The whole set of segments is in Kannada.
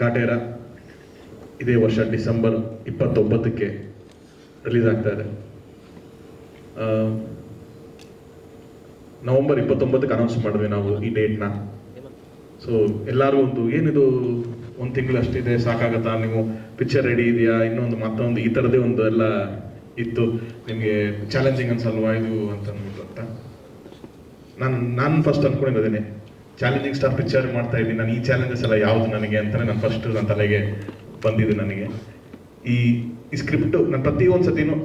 ಕಾಟೇರ ಇದೇ ವರ್ಷ ಡಿಸೆಂಬರ್ ಇಪ್ಪತ್ತೊಂಬತ್ತಕ್ಕೆ ರಿಲೀಸ್ ಆಗ್ತಾ ಇದೆ. ನವೆಂಬರ್ ಇಪ್ಪತ್ತೊಂಬತ್ತಕ್ಕೆ ಅನೌನ್ಸ್ ಮಾಡಿದ್ವಿ ನಾವು ಈ ಡೇಟ್ನ ಸೊ ಎಲ್ಲರೂ ಒಂದು ಏನಿದು ಒಂದು ತಿಂಗಳು ಅಷ್ಟಿದೆ, ಸಾಕಾಗತ್ತಾ? ನೀವು ಪಿಕ್ಚರ್ ರೆಡಿ ಇದೆಯಾ? ಇನ್ನೊಂದು ಮತ್ತೊಂದು ಈ ಥರದೇ ಒಂದು ಎಲ್ಲ ಇತ್ತು. ನಿಮಗೆ ಚಾಲೆಂಜಿಂಗ್ ಅನ್ಸಲ್ವಾ ಇದು ಅಂತ. ನಾನು ನಾನು ಫಸ್ಟ್ ಅನ್ಕೊಂಡಿದ್ದೇನೆ ಚಾಲೆಂಜಿಂಗ್ ಸ್ಟಾರ್ ಪಿಕ್ಚರ್ ಮಾಡ್ತಾ ಇದ್ದೀನಿ. ನಾನು ಈ ಚಾಲೆಂಜಸ್ ಎಲ್ಲ ಯಾವುದು ನನಗೆ ಅಂತಲೇ ನಾನು ಫಸ್ಟ್ ನನ್ನ ತಲೆಗೆ ಬಂದಿದ್ದು ನನಗೆ. ಈ ಈ ಸ್ಕ್ರಿಪ್ಟು ನಾನು ಪ್ರತಿಯೊಂದು ಸತಿನೂ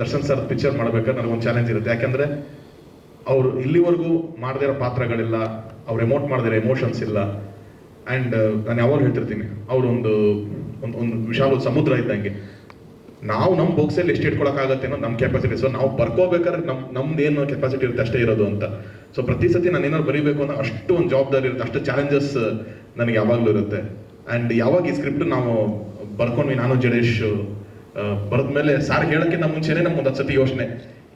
ದರ್ಶನ್ ಸರ್ ಪಿಕ್ಚರ್ ಮಾಡ್ಬೇಕಾದ್ರೆ ನನಗೊಂದು ಚಾಲೆಂಜ್ ಇರುತ್ತೆ. ಯಾಕೆಂದರೆ ಅವರು ಇಲ್ಲಿವರೆಗೂ ಮಾಡದಿರೋ ಪಾತ್ರಗಳಿಲ್ಲ, ಅವ್ರು ಎಮೋಟ್ ಮಾಡಿದಿರೋ ಎಮೋಷನ್ಸ್ ಇಲ್ಲ. ಆ್ಯಂಡ್ ನಾನು ಯಾವಾಗ ಹೇಳ್ತಿರ್ತೀನಿ, ಅವರೊಂದು, ಒಂದು ಒಂದು ವಿಶಾಲ ಸಮುದ್ರ ಇದ್ದಂಗೆ. ನಾವು ನಮ್ಮ ಬಾಕ್ಸಲ್ಲಿ ಎಷ್ಟು ಇಟ್ಕೊಳಕ್ಕಾಗತ್ತೆ ಅನ್ನೋ ನಮ್ಮ ಕೆಪಾಸಿಟಿ ಸೊ ನಾವು ಬರ್ಕೋಬೇಕಾದ್ರೆ ನಮ್ ನಮ್ದು ಏನು ಕೆಪಾಸಿಟಿ ಇರುತ್ತೆ ಅಷ್ಟೇ ಇರೋದು ಅಂತ. ಸೊ ಪ್ರತಿ ಸತಿ ನಾನು ಏನಾದ್ರು ಬರೀಬೇಕು ಅನ್ನೋ ಅಷ್ಟು ಒಂದು ಜವಾಬ್ದಾರಿ ಇರುತ್ತೆ, ಅಷ್ಟು ಚಾಲೆಂಜಸ್ ನನಗೆ ಯಾವಾಗಲೂ ಇರುತ್ತೆ. ಆ್ಯಂಡ್ ಯಾವಾಗ ಈ ಸ್ಕ್ರಿಪ್ಟ್ ನಾವು ಬರ್ಕೊಂಡ್ವಿ, ನಾನು, ಜಡೇಶ್ ಬರೆದ್ಮೇಲೆ ಸಾರ್ ಹೇಳೋಕ್ಕಿಂತ ಮುಂಚೆನೇ ನಮ್ಗೊಂದು ಒಂದು ಸತಿ ಯೋಚನೆ.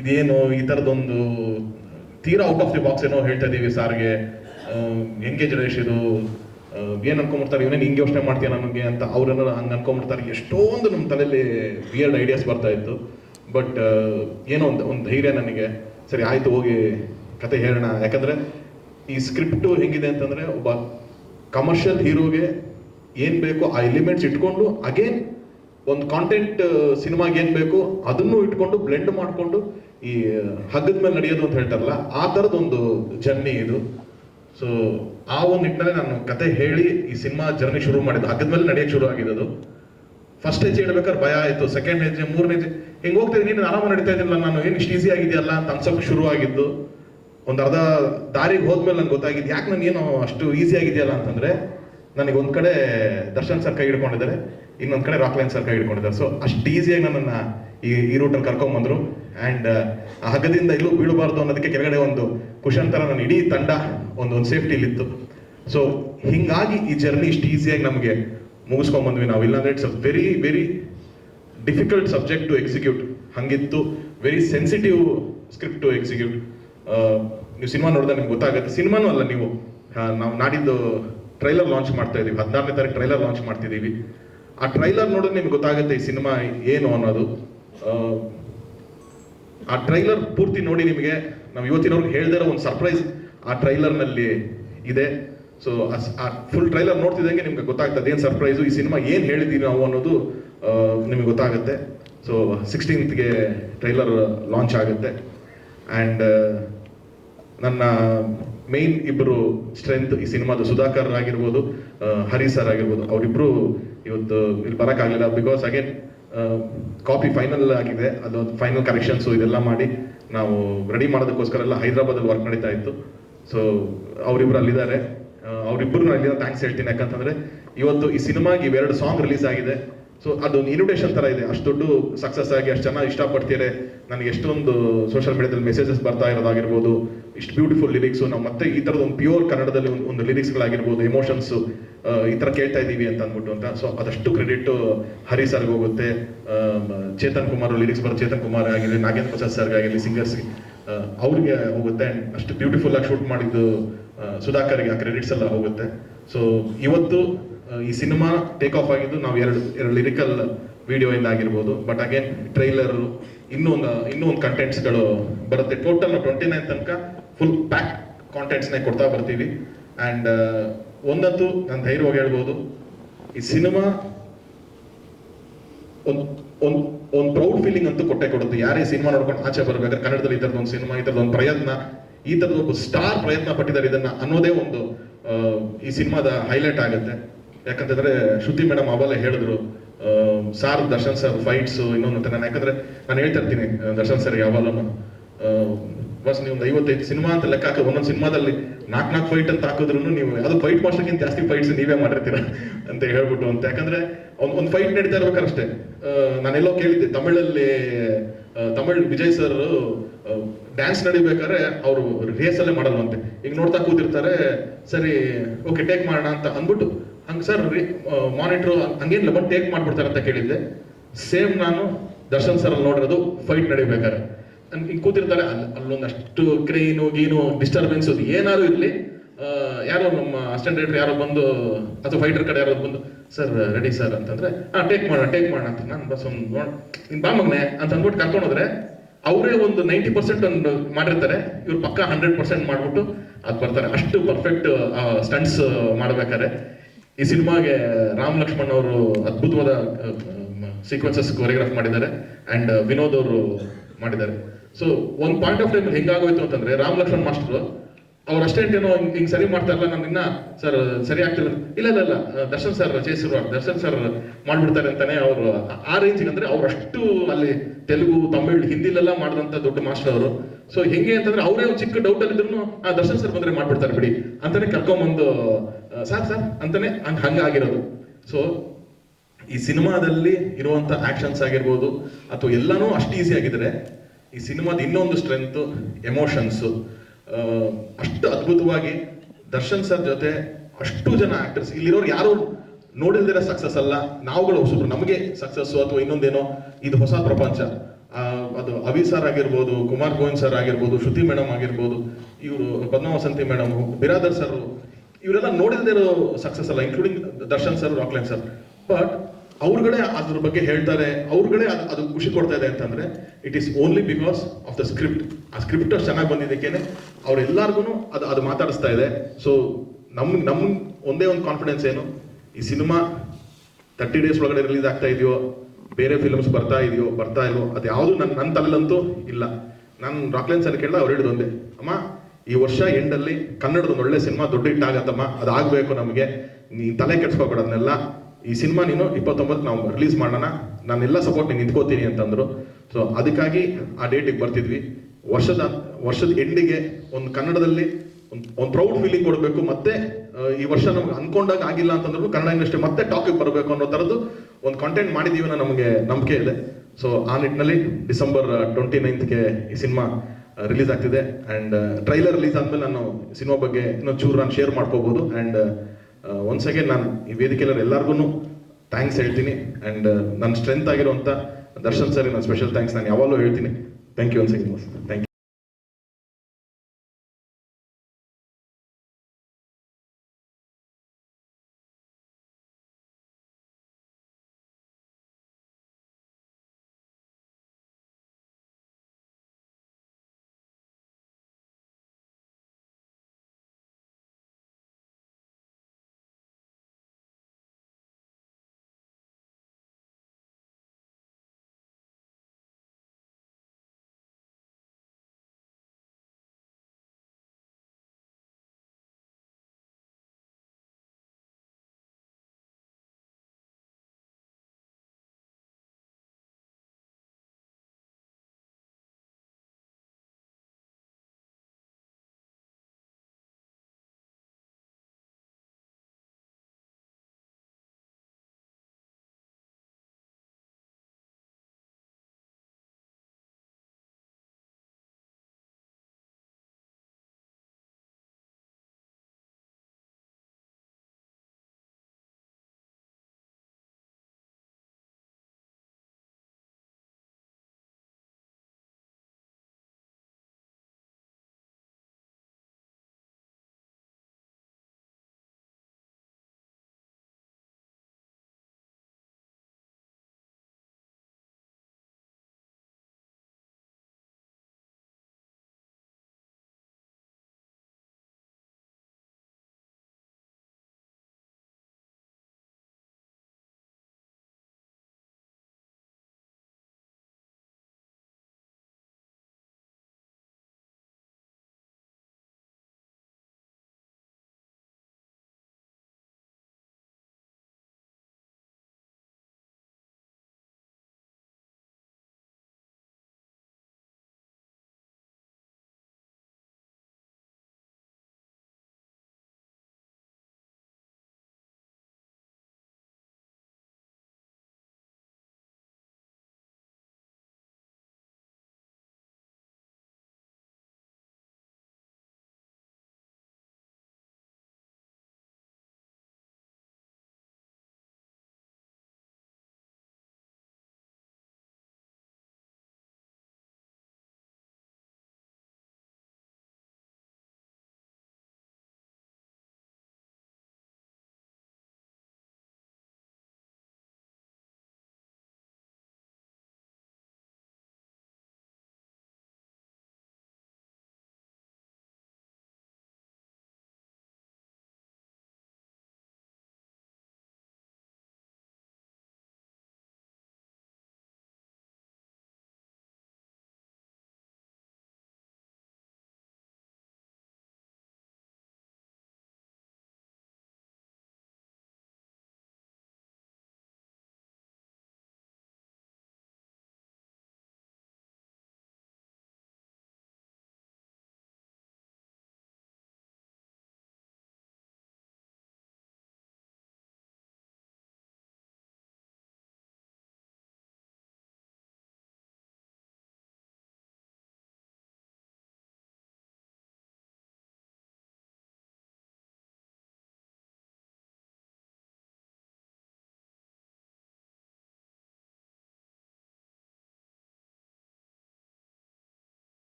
ಇದೇನು ಈ ಥರದೊಂದು ತೀರಾ ಔಟ್ ಆಫ್ ದಿ ಬಾಕ್ಸ್ ಏನೋ ಹೇಳ್ತಾ ಇದೀವಿ ಸಾರ್ಗೆ. ಹೆಂಗೆ ಜಡೇಶ್ ಇದು? ಏನ್ ಅನ್ಕೊಂಡ್ಬಿಡ್ತಾರೆ, ಇವನೇ ಹಿಂಗೆ ಯೋಚನೆ ಮಾಡ್ತೀಯ ನನಗೆ ಅಂತ ಅವ್ರನ್ನ ಹಂಗೆ ಅನ್ಕೊಂಡ್ಬಿಡ್ತಾರೆ. ಎಷ್ಟೊಂದು ನಮ್ಮ ತಲೆಯಲ್ಲಿ ವಿಯರ್ಡ್ ಐಡಿಯಾಸ್ ಬರ್ತಾ ಇತ್ತು. ಬಟ್ ಏನೋ ಒಂದು ಒಂದು ಧೈರ್ಯ ನನಗೆ. ಸರಿ, ಆಯ್ತು, ಹೋಗಿ ಕತೆ ಹೇಳೋಣ. ಯಾಕಂದ್ರೆ, ಈ ಸ್ಕ್ರಿಪ್ಟು ಹೆಂಗಿದೆ ಅಂತಂದ್ರೆ, ಒಬ್ಬ ಕಮರ್ಷಿಯಲ್ ಹೀರೋಗೆ ಏನ್ ಬೇಕೋ ಆ ಎಲಿಮೆಂಟ್ಸ್ ಇಟ್ಕೊಂಡು ಅಗೇನ್ ಒಂದು ಕಾಂಟೆಂಟ್ ಸಿನಿಮಾಗೆ ಏನ್ ಬೇಕೋ ಅದನ್ನು ಇಟ್ಕೊಂಡು ಬ್ಲೆಂಡ್ ಮಾಡಿಕೊಂಡು, ಈ ಹಗ್ಗದ ಮೇಲೆ ನಡೆಯೋದು ಅಂತ ಹೇಳ್ತಾರಲ್ಲ, ಆ ತರದೊಂದು ಜರ್ನಿ ಇದು. ಸೊ ಆ ಒಂದು ನಿಟ್ಟಿನಲ್ಲಿ ನಾನು ಕತೆ ಹೇಳಿ ಈ ಸಿನಿಮಾ ಜರ್ನಿ ಶುರು ಮಾಡಿದ್ದು. ಹಗ್ಗದ ಮೇಲೆ ನಡೆಯಕ್ಕೆ ಶುರು ಆಗಿದ್ದು ಫಸ್ಟ್ ಹೆಜ್ಜೆ ಇಡ್ಬೇಕಾದ್ರೆ ಭಯ ಆಯಿತು. ಸೆಕೆಂಡ್ ಹೆಜ್ಜೆ ಮೂರನೇ ಹೆಜ್ಜೆ ಹಿಂಗೆ ಹೋಗ್ತಿದ್ದೀನಿ ನೀನು ಆರಾಮ ನಡೀತಾ ಇದ್ದಿಲ್ಲ ನಾನು. ಏನು ಇಷ್ಟು ಈಸಿ ಆಗಿದೆಯಲ್ಲ ಅಂತ ಅನ್ಸೋಕೆ ಶುರು ಆಗಿದ್ದು. ಒಂದು ಅರ್ಧ ದಾರಿಗೆ ಹೋದ್ಮೇಲೆ ನಂಗೆ ಗೊತ್ತಾಗಿದ್ದು, ಯಾಕೆ ನಾನು ಏನು ಅಷ್ಟು ಈಸಿ ಆಗಿದೆಯಲ್ಲ ಅಂತಂದರೆ, ನನಗೆ ಒಂದು ಕಡೆ ದರ್ಶನ್ ಸರ್ ಕೈ ಹಿಡ್ಕೊಂಡಿದ್ದಾರೆ, ಇನ್ನೊಂದು ಕಡೆ ರಾಕ್ಲೈನ್ ಸರ್ ಕೈ ಹಿಡ್ಕೊಂಡಿದ್ದಾರೆ. ಸೊ ಅಷ್ಟು ಈಸಿಯಾಗಿ ನನ್ನನ್ನ ಈ ಈ ರೂಟಲ್ಲಿ ಕರ್ಕೊಂಬಂದ್ರು ಆ್ಯಂಡ್ ಆ ಹಗ್ಗದಿಂದ ಇಲ್ಲೂ ಬೀಳಬಾರ್ದು ಅನ್ನೋದಕ್ಕೆ ಕೆಳಗಡೆ ಒಂದು ಕುಶನ್ ಥರ ನನ್ನ ಇಡೀ ತಂಡ ಒಂದು ಒಂದು ಸೇಫ್ಟಿಲಿತ್ತು ಸೊ ಹಿಂಗಾಗಿ ಈ ಜರ್ನಿ ಇಷ್ಟು ಈಸಿಯಾಗಿ ನಮಗೆ ಮುಗಿಸ್ಕೊಂಬಂದ್ವಿ ನಾವು. ಇಲ್ಲಾಂದ್ರೆ it's a very very difficult subject to execute ಹಂಗಿತ್ತು. Very sensitive script to execute ನೀವು ಸಿನಿಮಾ ನೋಡಿದ್ರೆ ನಿಮ್ಗೆ ಗೊತ್ತಾಗುತ್ತೆ. ಸಿನಿಮಾನೂ ಅಲ್ಲ ನೀವು. ನಾವು ನಾಡಿದ್ದು ಟ್ರೈಲರ್ ಲಾಂಚ್ ಮಾಡ್ತಾ ಇದೀವಿ. ಹದಿನಾರನೇ ತಾರೀಕು ಟ್ರೈಲರ್ ಲಾಂಚ್ ಮಾಡ್ತಿದ್ದೀವಿ ಆ ಟ್ರೈಲರ್ ನೋಡಿದ್ರೆ ನಿಮ್ಗೆ ಗೊತ್ತಾಗುತ್ತೆ ಈ ಸಿನಿಮಾ ಏನು ಅನ್ನೋದು. ಆ, ಟ್ರೈಲರ್ ಪೂರ್ತಿ ನೋಡಿ ನಿಮಗೆ. ನಾವು ಇವತ್ತಿನವ್ರಿಗೆ ಹೇಳ್ದಿರೋ ಒಂದು ಸರ್ಪ್ರೈಸ್ ಆ ಟ್ರೈಲರ್ನಲ್ಲಿ ಇದೆ. ಸೊ ಆ ಫುಲ್ ಟ್ರೈಲರ್ ನೋಡ್ತಿದ್ದಂಗೆ ನಿಮ್ಗೆ ಗೊತ್ತಾಗ್ತದೆ ಏನು ಸರ್ಪ್ರೈಸು ಈ ಸಿನಿಮಾ ಏನು ಹೇಳಿದ್ದೀವಿ ನಾವು ಅನ್ನೋದು ನಿಮಗೆ ಗೊತ್ತಾಗುತ್ತೆ. ಸೊ ಸಿಕ್ಸ್ಟೀನ್ತ್ಗೆ ಟ್ರೈಲರ್ ಲಾಂಚ್ ಆಗುತ್ತೆ. ಆ್ಯಂಡ್ ನನ್ನ ಮೇನ್ ಇಬ್ಬರು ಸ್ಟ್ರೆಂತ್ ಈ ಸಿನಿಮಾದ ಸುಧಾಕರ್ ಆಗಿರ್ಬೋದು ಹರಿ ಸರ್ ಆಗಿರ್ಬೋದು ಅವರಿಬ್ರು ಇವತ್ತು ಇಲ್ಲಿ ಬರೋಕ್ಕಾಗಲಿಲ್ಲ ಬಿಕಾಸ್ ಅಗೇನ್ ಕಾಪಿ ಫೈನಲ್ ಆಗಿದೆ. ಅದೊಂದು ಫೈನಲ್ ಕರೆಕ್ಷನ್ಸು ಇದೆಲ್ಲ ಮಾಡಿ ನಾವು ರೆಡಿ ಮಾಡೋದಕ್ಕೋಸ್ಕರ ಎಲ್ಲ ಹೈದರಾಬಾದಲ್ಲಿ ವರ್ಕ್ ನಡೀತಾ ಇತ್ತು. ಸೊ ಅವರಿಬ್ಬರು ಅಲ್ಲಿದ್ದಾರೆ. ಅವರಿಬ್ಬರು ನಾನು ಅಲ್ಲಿಂದ ಥ್ಯಾಂಕ್ಸ್ ಹೇಳ್ತೀನಿ. ಯಾಕಂತಂದರೆ ಇವತ್ತು ಈ ಸಿನಿಮಾಗೆ ಇವೆರಡು ಸಾಂಗ್ ರಿಲೀಸ್ ಆಗಿದೆ. ಸೊ ಅದೊಂದು ಇನ್ವಿಟೇಷನ್ ಥರ ಇದೆ. ಅಷ್ಟು ದೊಡ್ಡ ಸಕ್ಸಸ್ ಆಗಿ, ಅಷ್ಟು ಚೆನ್ನಾಗಿ ಇಷ್ಟಪಡ್ತೀರಿ ನನಗೆ ಎಷ್ಟೊಂದು ಸೋಷಿಯಲ್ ಮೀಡಿಯಾದಲ್ಲಿ ಮೆಸೇಜಸ್ ಬರ್ತಾ ಇರೋದಾಗಿರ್ಬೋದು, ಇಷ್ಟು ಬ್ಯೂಟಿಫುಲ್ ಲಿರಿಕ್ಸು ನಾವು ಮತ್ತೆ ಈ ಥರದ ಒಂದು ಪ್ಯೂರ್ ಕನ್ನಡದಲ್ಲಿ ಒಂದು ಒಂದು ಲಿರಿಕ್ಸ್ಗಳಾಗಿರ್ಬೋದು ಎಮೋಷನ್ಸು ಈ ಥರ ಕೇಳ್ತಾ ಇದ್ದೀವಿ ಅಂತ ಅಂದ್ಬಿಟ್ಟು ಅಂತ. ಸೊ ಅದಷ್ಟು ಕ್ರೆಡಿಟ್ ಹರಿ ಸರ್ಗೆ ಹೋಗುತ್ತೆ. ಚೇತನ್ ಕುಮಾರ್ ಲಿರಿಕ್ಸ್ ಬರೋ ಚೇತನ್ ಕುಮಾರ್ ಆಗಿರಲಿ, ನಾಗೇಂದ್ರ ಪ್ರಸಾದ್ ಸರ್ಗೆ ಆಗಿರಲಿ ಸಿಂಗರ್ಸ್ಗೆ ಅವ್ರಿಗೆ ಹೋಗುತ್ತೆ. ಆ್ಯಂಡ್ ಅಷ್ಟು ಬ್ಯೂಟಿಫುಲ್ ಆಗಿ ಶೂಟ್ ಮಾಡಿದ್ದು ಸುಧಾಕರ್ಗೆ ಆ ಕ್ರೆಡಿಟ್ಸ್ ಎಲ್ಲ ಹೋಗುತ್ತೆ. ಸೊ ಇವತ್ತು ಈ ಸಿನಿಮಾ ಟೇಕ್ ಆಫ್ ಆಗಿದ್ದು ನಾವು ಎರಡು ಎರಡು ಲಿರಿಕಲ್ ವಿಡಿಯೋ ಇಂದ ಆಗಿರ್ಬೋದು. ಬಟ್ ಅಗೇನ್ ಟ್ರೈಲರ್ ಇನ್ನೂ ಒಂದು ಇನ್ನೂ ಒಂದು ಕಂಟೆಂಟ್ಸ್ಗಳು ಬರುತ್ತೆ. ಟೋಟಲ್ ಟ್ವೆಂಟಿ ನೈನ್ ತನಕ ಫುಲ್ ಪ್ಯಾಕ್ ಕಾಂಟೆಂಟ್ಸ್ನೇ ಕೊಡ್ತಾ ಬರ್ತೀವಿ. ಆ್ಯಂಡ್ ಒಂದಂತೂ ನಾನು ಧೈರ್ಯವಾಗಿ ಹೇಳ್ಬೋದು. ಈ ಸಿನಿಮಾ ಒಂದು ಒಂದು ಒಂದು ಪ್ರೌಡ್ ಫೀಲಿಂಗ್ ಅಂತೂ ಕೊಟ್ಟೆ ಕೊಡುತ್ತೆ. ಯಾರೇ ಸಿನಿಮಾ ನೋಡ್ಕೊಂಡು ಆಚೆ ಬರ್ಬೇಕಾದ್ರೆ ಕನ್ನಡದಲ್ಲಿ ಈ ಒಂದು ಸಿನಿಮಾ ಈ ಒಂದು ಪ್ರಯತ್ನ, ಈ ಥರದ ಒಬ್ಬ ಸ್ಟಾರ್ ಪ್ರಯತ್ನ ಪಟ್ಟಿದ್ದಾರೆ. ಇದನ್ನ ಅನ್ನೋದೇ ಒಂದು ಈ ಸಿನಿಮಾದ ಹೈಲೈಟ್ ಆಗುತ್ತೆ. ಯಾಕಂತಂದ್ರೆ ಶ್ರುತಿ ಮೇಡಮ್ ಅವೆಲ್ಲ ಹೇಳಿದ್ರು ಸಾರ್ ದರ್ಶನ್ ಸರ್ ಫೈಟ್ಸ್ ಇನ್ನೊಂದು ಅಂತ ನಾನು ಯಾಕಂದ್ರೆ ನಾನು ಹೇಳ್ತಾ ಇರ್ತೀನಿ ದರ್ಶನ್ ಸರ್ ಯಾವಾಗಲೂ. ಬಸ್ ನೀವು ಒಂದು ಐವತ್ತೈದು ಸಿನಿಮಾ ಅಂತ ಲೆಕ್ಕ ಹಾಕಿ ಒಂದೊಂದು ಸಿನಿಮಾದಲ್ಲಿ ನಾಲ್ಕು ನಾಲ್ಕು ಫೈಟ್ ಅಂತ ಹಾಕಿದ್ರು ನೀವು ಅದು ಫೈಟ್ ಮಾಸ್ಟರ್ಗಿಂತ ಜಾಸ್ತಿ ಫೈಟ್ಸ್ ನೀವೇ ಮಾಡಿರ್ತೀರ ಅಂತ ಹೇಳ್ಬಿಟ್ಟು ಅಂತ. ಯಾಕಂದ್ರೆ ಒಂದು ಒಂದು ಫೈಟ್ ನಡೀತಾ ಇರ್ಬೇಕಾದ್ರೆ ಅಷ್ಟೇ ಆ, ನಾನೆಲ್ಲೋ ಕೇಳಿದ್ದೆ ತಮಿಳಲ್ಲಿ ತಮಿಳ್ ವಿಜಯ್ ಸರ್ ಡ್ಯಾನ್ಸ್ ನಡಿಬೇಕಾದ್ರೆ ಅವರು ರಿಹರ್ಸಲ್ಲೇ ಮಾಡಲ್ವಂತೆ. ಈಗ ನೋಡ್ತಾ ಕೂತಿರ್ತಾರೆ ಸರಿ ಓಕೆ ಟೇಕ್ ಮಾಡೋಣ ಅಂತ ಅಂದ್ಬಿಟ್ಟು ಹಂಗೆ ಸರ್ ಮಾನಿಟ್ರು ಹಂಗೇನಿಲ್ಲ ಬಟ್ ಟೇಕ್ ಮಾಡ್ಬಿಡ್ತಾರೆ ಅಂತ ಕೇಳಿದ್ದೆ. ಸೇಮ್ ನಾನು ದರ್ಶನ್ ಸರ್ ಅಲ್ಲಿ ನೋಡಿರೋದು ಫೈಟ್ ನಡಿಬೇಕಾದ್ರೆ ಹಿಂಗೆ ಕೂತಿರ್ತಾರೆ ಅಲ್ಲಿ ಅಲ್ಲೊಂದಷ್ಟು ಕ್ರೈನು, ಗೀನು ಡಿಸ್ಟರ್ಬೆನ್ಸ್ ಏನಾದ್ರು ಇರಲಿ ಯಾರೋ ನಮ್ಮ ಅಸಿಸ್ಟೆಂಟ್ ಯಾರೋ ಬಂದು, ಅಥವಾ ಫೈಟರ್ ಕಡೆ ಯಾರೋ ಬಂದು ಸರ್ ರೆಡಿ ಸರ್ ಅಂತಂದ್ರೆ, ಹಾಂ ಟೇಕ್ ಮಾಡೋಣ ಟೇಕ್ ಮಾಡೋಣ ಅಂತ ನಾನು ಬಸ್ ಒಂದು ನೋಡ್ ನಿನ್ ಬಾ ಮಗ್ನೆ, ಅಂತ ಅಂದ್ಬಿಟ್ಟು ಕರ್ಕೊಂಡೋದ್ರೆ ಅವರೇ ಒಂದು ನೈಂಟಿ ಪರ್ಸೆಂಟ್ ಒಂದು ಮಾಡಿರ್ತಾರೆ, ಇವ್ರು ಪಕ್ಕ ಹಂಡ್ರೆಡ್ ಪರ್ಸೆಂಟ್ ಮಾಡ್ಬಿಟ್ಟು ಅದು ಬರ್ತಾರೆ. ಅಷ್ಟು ಪರ್ಫೆಕ್ಟ್ ಸ್ಟಂಟ್ಸ್ ಮಾಡ್ಬೇಕಾದ್ರೆ ಈ ಸಿನಿಮಾಗೆ ರಾಮ್ ಲಕ್ಷ್ಮಣ್ ಅವರು ಅದ್ಭುತವಾದ ಸೀಕ್ವೆನ್ಸಸ್ ಕೊರಿಯೋಗ್ರಾಫ್ ಮಾಡಿದ್ದಾರೆ ಅಂಡ್ ವಿನೋದ್ ಅವರು ಮಾಡಿದ್ದಾರೆ. ಸೊ ಒಂದು ಪಾಯಿಂಟ್ ಆಫ್ ಟೈಮ್ ಹೆಂಗಾಗೋಯ್ತು ಅಂತಂದ್ರೆ ರಾಮ್ ಲಕ್ಷ್ಮಣ್ ಮಾಸ್ಟರ್ ಅವ್ರ ಅಸ್ಟೆಂಟ್ ಏನೋ ಹಿಂಗ್ ಸರಿ ಮಾಡ್ತಾ ಮಾಡ್ತಾರಲ್ಲ ನಾನು ಇನ್ನ ಸರ್ ಸರಿ ಆಗ್ತಿಲ್ಲ ಇಲ್ಲ ಇಲ್ಲ ಇಲ್ಲ. ದರ್ಶನ್ ಸರ್ ಚೇಸಿರುವ ದರ್ಶನ್ ಸರ್ ಮಾಡ್ಬಿಡ್ತಾರೆ ಅಂತಾನೆ ಅವರು ಆ ರೇಂಜಿಗೆ ಅಂದ್ರೆ ಅವ್ರು ಅಷ್ಟು ಅಲ್ಲಿ ತೆಲುಗು, ತಮಿಳ್, ಹಿಂದಿಲೆಲ್ಲ ಮಾಡಿದಂತ ದೊಡ್ಡ ಮಾಸ್ಟರ್ ಅವರು. ಸೊ ಹೆಂಗೆ ಅಂತಂದ್ರೆ ಅವರೇ ಒಂದು ಚಿಕ್ಕ ಡೌಟ್ ಅಲ್ಲಿ ಇದ್ರು ಆ, ದರ್ಶನ್ ಸರ್ ಬಂದ್ರೆ ಮಾಡ್ಬಿಡ್ತಾರೆ, ಬಿಡಿ. ಅಂತಾನೆ ಕರ್ಕೊಂಬಂದು ಸಾರ್, ಸರ್, ಅಂತಾನೆ ಹಂಗ ಹಂಗಾಗಿರೋದು ಸೊ ಈ ಸಿನಿಮಾದಲ್ಲಿ ಇರುವಂತ ಆಕ್ಷನ್ಸ್ ಆಗಿರ್ಬೋದು, ಅಥವಾ ಎಲ್ಲಾನು ಅಷ್ಟು ಈಸಿ ಆಗಿದ್ರೆ, ಈ ಸಿನಿಮಾದ ಇನ್ನೊಂದು ಸ್ಟ್ರೆಂತ್ ಎಮೋಷನ್ಸ್ ಅಷ್ಟು ಅದ್ಭುತವಾಗಿ ದರ್ಶನ್ ಸರ್ ಜೊತೆ ಅಷ್ಟು ಜನ ಆಕ್ಟರ್ಸ್ ಇಲ್ಲಿರೋರು ಯಾರು ನೋಡಿಲ್ದಿರ ಸಕ್ಸಸ್ ಅಲ್ಲ. ನಾವುಗಳು ಹೊಸಬ್ರು. ನಮಗೆ ಸಕ್ಸಸ್ಸು ಅಥವಾ ಇನ್ನೊಂದೇನೋ, ಇದು ಹೊಸ ಪ್ರಪಂಚ. ಅದು ಅವಿ ಸರ್ ಆಗಿರ್ಬೋದು, ಕುಮಾರ್ ಗೋವಿಂದ್ ಸರ್ ಆಗಿರ್ಬೋದು, ಶ್ರುತಿ ಮೇಡಮ್ ಆಗಿರ್ಬೋದು, ಇವರು ಪದ್ಮಾವಸಂತಿ ಮೇಡಮ್ ಬಿರಾದರ್ ಸರ್ ಇವರೆಲ್ಲ ನೋಡಿಲ್ದೇ ಇರೋ ಸಕ್ಸಸ್ ಅಲ್ಲ including Darshan sir Rockline sir but ಅವ್ರುಗಳೇ ಅದ್ರ ಬಗ್ಗೆ ಹೇಳ್ತಾರೆ. ಅವ್ರುಗಳೇ ಅದು ಅದು ಖುಷಿ ಕೊಡ್ತಾ ಇದೆ ಅಂತಂದ್ರೆ it is only because of the script ಆ ಸ್ಕ್ರಿಪ್ಟ್ ಅಷ್ಟು ಚೆನ್ನಾಗಿ ಬಂದಿದ್ದಕ್ಕೇನೆ ಅವ್ರೆಲ್ಲರಿಗೂ ಅದು ಅದು ಮಾತಾಡಿಸ್ತಾ ಇದೆ. ಸೊ ನಮ್ ನಮ್ ಒಂದೇ ಒಂದು ಕಾನ್ಫಿಡೆನ್ಸ್ ಏನು? ಈ ಸಿನಿಮಾ ತರ್ಟಿ ಡೇಸ್ ಒಳಗಡೆ ರಿಲೀಸ್ ಆಗ್ತಾ ಇದೆಯೋ, ಬೇರೆ ಫಿಲ್ಮ್ಸ್ ಬರ್ತಾ ಇದೆಯೋ, ಬರ್ತಾ ಇಲ್ವೋ, ಅದು ಯಾವುದು ನನ್ನ ನನ್ನ ತಲೆಲಂತೂ ಇಲ್ಲ. ನಾನು ರಾಕ್ಲೈನ್ ಸರ್ ಕೇಳಿದ ಅವ್ರು ಹೇಳಿದೊಂದೇ ಅಮ್ಮ, ಈ ವರ್ಷ ಎಂಡಲ್ಲಿ ಕನ್ನಡದ ಒಳ್ಳೆ ಸಿನಿಮಾ ದೊಡ್ಡ ಆಗತ್ತಮ್ಮ ಅದಾಗಬೇಕು ನಮಗೆ. ನೀ ತಲೆ ಕೆಡ್ಸ್ಕೊಬೇಡ ಅದನ್ನೆಲ್ಲ. ಈ ಸಿನಿಮಾ ನೀನು ಇಪ್ಪತ್ತೊಂಬತ್ತು ನಾವು ರಿಲೀಸ್ ಮಾಡೋಣ. ನಾನೆಲ್ಲ ಸಪೋರ್ಟ್ ನೀನು ನಿಂತ್ಕೋತೀನಿ ಅಂತಂದ್ರು. ಸೊ ಅದಕ್ಕಾಗಿ ಆ ಡೇಟಿಗೆ ಬರ್ತಿದ್ವಿ. ವರ್ಷದ ವರ್ಷದ ಎಂಡಿಗೆ ಒಂದು ಕನ್ನಡದಲ್ಲಿ ಒಂದು ಪ್ರೌಡ್ ಫೀಲಿಂಗ್ ಕೊಡಬೇಕು. ಮತ್ತೆ ಈ ವರ್ಷ ನಮ್ಗೆ ಅನ್ಕೊಂಡಾಗ ಆಗಿಲ್ಲ ಅಂತಂದ್ರು ಕನ್ನಡ ಇಂಡಸ್ಟ್ರಿ ಮತ್ತೆ ಟಾಕಿಗೆ ಬರಬೇಕು ಅನ್ನೋ ಥರದ್ದು ಒಂದು ಕಂಟೆಂಟ್ ಮಾಡಿದೀವಿ ಅನ್ನೋ ನಮಗೆ ನಂಬಿಕೆ ಇದೆ. ಸೊ ಆ ನಿಟ್ಟಿನಲ್ಲಿ ಡಿಸೆಂಬರ್ ಟ್ವೆಂಟಿ ನೈನ್ತ್ಗೆ ಈ ಸಿನಿಮಾ ರಿಲೀಸ್ ಆಗ್ತಿದೆ. ಅಂಡ್ ಟ್ರೈಲರ್ ರಿಲೀಸ್ ಆದ್ಮೇಲೆ ನಾನು ಸಿನಿಮಾ ಬಗ್ಗೆ ಇನ್ನೊಂದು ಚೂರು ನಾನು ಶೇರ್ ಮಾಡ್ಕೋಬೋದು ಅಂಡ್ ಒನ್ಸ್ ಅಗೇನ್ ನಾನು ಈ ವೇದಿಕೆಯಲ್ಲಿ ಎಲ್ಲರಿಗೂ ಥ್ಯಾಂಕ್ಸ್ ಹೇಳ್ತೀನಿ. ಅಂಡ್ ನನ್ನ ಸ್ಟ್ರೆಂತ್ ಆಗಿರುವಂಥ ದರ್ಶನ್ ಸರ್ ನಾನು ಸ್ಪೆಷಲ್ ಥ್ಯಾಂಕ್ಸ್ ನಾನು ಯಾವಾಗಲೂ ಹೇಳ್ತೀನಿ. Thank you once again. Thank you.